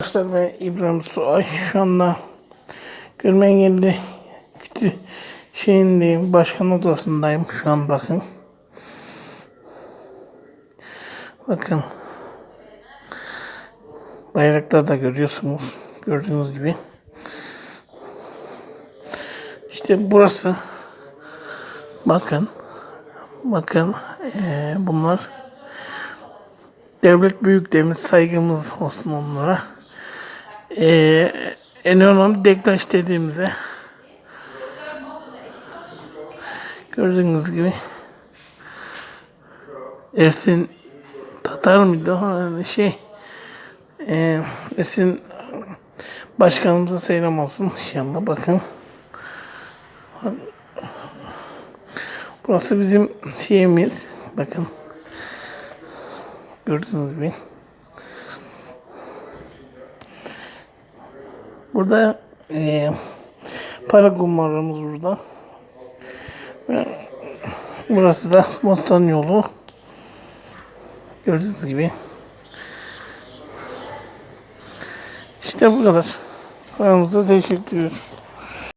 Arkadaşlar ben İbrahim Suay şu anda görme engelli kütü şeyindeyim başkan odasındayım şu an bakın. Bakın. Bayraklar da görüyorsunuz. Gördüğünüz gibi. İşte burası. Bakın. Bakın. eee, bunlar devlet büyüklerimiz saygımız olsun onlara. Ee, en önemli Dektaş dediğimize. Gördüğünüz gibi. Ersin Tatar mıydı o? Yani şey e, Ersin başkanımıza selam olsun inşallah bakın. Burası bizim şeyimiz bakın. Gördüğünüz gibi Burada eee para kumarımız burada. Burası da Bostan yolu. Gördüğünüz gibi. İşte bu kadar. Kanalımıza teşekkür ediyoruz.